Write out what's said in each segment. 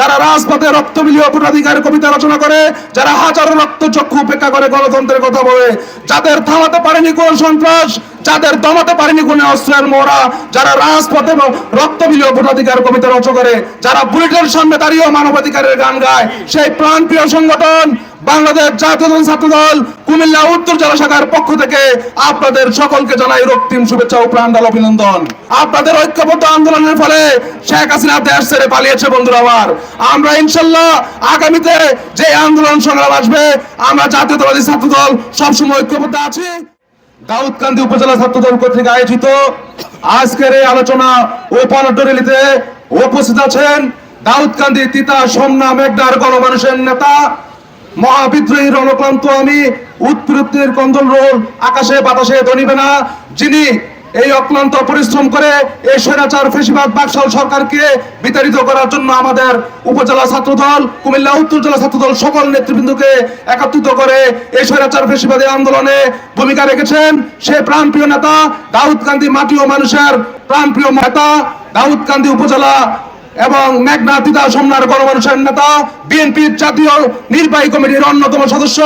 যারা রাজপথে রক্ত মিলিয়ে অপরাধিকার কবিতা রচনা করে, যারা হাজারো রক্ত চক্ষু উপেক্ষা করে গণতন্ত্রের কথা বলে, যাদের থামাতে পারেনি কোন সন্ত্রাস, যাদের দমাতে পারেনি কোন অস্ত্রের মোড়া যারা রাজপথে রক্ত মিলিয়ে ভোটাধিকার কবিতা রচনা করে, যারা বুলেটের সামনে দাঁড়িয়েও মানবাধিকারের গান গায়, সেই প্রাণপ্রিয় সংগঠন বাংলাদেশ জাতীয় ছাত্র দল কুমিল্লা উত্তর জেলা শাখার পক্ষ থেকে আপনাদের সকলকে জানাই রক্তিম শুভেচ্ছা ও প্রাণডাল অভিনন্দন। আপনাদের ঐক্যবদ্ধ আন্দোলনের ফলে শেখ হাসিনা দেশ ছেড়ে পালিয়েছে বন্ধুরা আমার। আমরা ইনশাল্লাহ আগামীতে যে আন্দোলন সংগ্রাম আসবে, আমরা জাতীয়তাবাদী ছাত্র দল সবসময় ঐক্যবদ্ধ আছি। দাউদকান্দি উপজেলা ছাত্র দল কর্তৃক আয়োজিত আজকের এই আলোচনা ও পনডরিলিতে উপস্থিত আছেন দাউদকান্দি তিতা সোমনা মেঘনার গণমানুষের নেতা মহাবিদ্রোহী রণক্লান্ত আমি উৎপীড়িতের কন্দল রোল, আকাশে বাতাসে ধনিবে না যিনি এই অক্লান্ত পরিশ্রম করে এই স্বৈরাচার ফেসিবাদ বাকশাল সরকারকে বিতাড়িত করার জন্য আমাদের উপজেলা ছাত্র দল কুমিল্লা উত্তর জেলা ছাত্র দল সকল নেতৃবৃন্দকে একত্রিত করে এই স্বৈরাচার ফেসিবাদী আন্দোলনে ভূমিকা রেখেছেন। সে প্রাণপ্রিয় নেতা দাউদকান্দি মাটি ও মানুষের প্রাণপ্রিয় নেতা, দাউদ দাউদকান্দি উপজেলা এবং মেঘনা তিতা সোমনার গণমানুষের নেতা, বিএনপির জাতীয় নির্বাহী কমিটির অন্যতম সদস্য,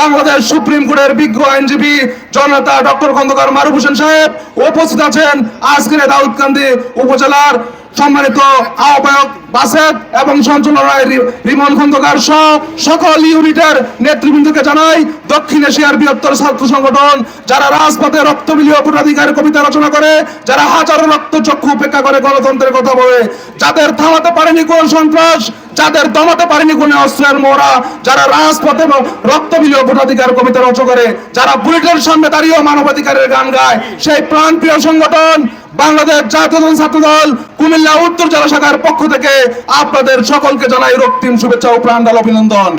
বাংলাদেশ সুপ্রিম কোর্টের বিজ্ঞ আইনজীবী জননেতা ডক্টর খন্দকার মারুফ হোসেন সাহেব উপস্থিত আছেন আজকের দাউদকান্দি উপজেলার সম্মানিত আহ্বায়ক বাসেদ এবং সঞ্চালনায় রিমন খন্দকার সহ সকল ইউনিটের নেতৃবৃন্দকে জানাই দক্ষিণ এশিয়ার বৃহত্তর ছাত্র সংগঠন, যারা রাজপথে রক্ত বিলীয় ভোটাধিকার কবিতা রচনা করে, যারা হাজারো রক্ত চক্ষু উপেক্ষা করে গণতন্ত্রের কথা বলে, যাদের থামাতে পারেনি কোন সন্ত্রাস যাদের দমাতে পারেনি কোন অস্ত্রের মোড়া যারা রাজপথে রক্ত বিলীয় ভোটাধিকার কবিতা রচ করে, যারা বুলেটের সামনে দাঁড়িয়েও মানবাধিকারের গান গায়, সেই প্রাণপ্রিয় সংগঠন বাংলাদেশ জাতীয় ছাত্র দল কুমিল্লা উত্তর জেলা শাখার পক্ষ থেকে আপনাদের সকলকে জানাই রক্তিম শুভেচ্ছা ও প্রাণ দল অভিনন্দন।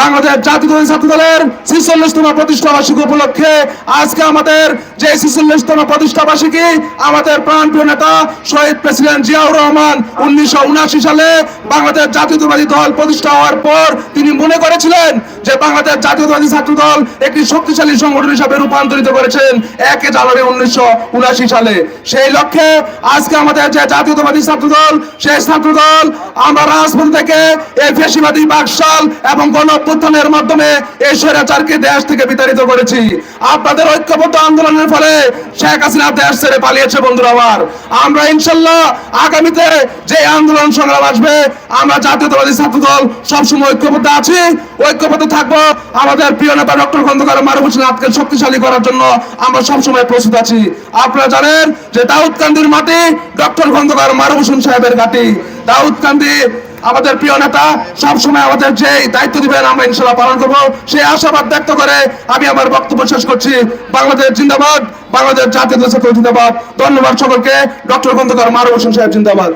বাংলাদেশ জাতীয় ছাত্র দলের ছিচল্লিশতম প্রতিষ্ঠা বার্ষিকী উপলক্ষে আজকে আমাদের যে ছিচল্লিশতম প্রতিষ্ঠা বার্ষিকী, আমাদের প্রাণপ্রিয় নেতা শহীদ প্রেসিডেন্ট জিয়াউর রহমান উনিশশো উনআশি সালে বাংলাদেশ জাতীয়তাবাদী দল প্রতিষ্ঠা হওয়ার পর তিনি মনে করেছিলেন যে বাংলাদেশ জাতীয়তাবাদী ছাত্র দল একটি শক্তিশালী সংগঠন হিসাবে রূপান্তরিত করেছেন একে জানুয়ারি উনিশশো উনআশি সালে। সেই লক্ষ্যে আজকে আমাদের যে জাতীয়তাবাদী ছাত্র দল সেই ছাত্র দল আমরা রাজপথ থেকে এই ফেসিবাদী বাকশাল এবং গণ অভ্যুত্থানের মাধ্যমে এই স্বৈরাচারকে দেশ থেকে বিতাড়িত করেছি। আপনাদের ঐক্যবদ্ধ আন্দোলনের ফলে শেখ হাসিনা দেশ ছেড়ে পালিয়েছে বন্ধুরা আমার। আমরা ইনশাল্লাহ আগামীতে যে আন্দোলন সংগ্রাম আসবে, আমরা জাতীয়তাবাদী ছাত্র দল সবসময় ঐক্যবদ্ধ আছি। ঐক্যবদ্ধ থাকব আমাদের প্রিয় নেতা ডক্টর খন্দকার মারুফ হোসেন আজকে শক্তিশালী করার জন্য আমরা সবসময় প্রস্তুত আছি। আপনারা জানেন যে দাউদকান্দির মাটি ডক্টর খন্দকার মারুফ হোসেন সাহেবের ঘাটি। দাউদকান্দি আমাদের প্রিয় নেতা সবসময় আমাদের যে দায়িত্ব দিবেন, আমরা ইনশাল্লাহ পালন করব। সেই আশাবাদ ব্যক্ত করে আমি আমার বক্তব্য শেষ করছি। বাংলাদেশ জিন্দাবাদ, বাংলাদেশ জাতীয় জিন্দাবাদ। ধন্যবাদ সকলকে। ডক্টর খন্দকার হোসেন সাহেব, জিন্দাবাদ।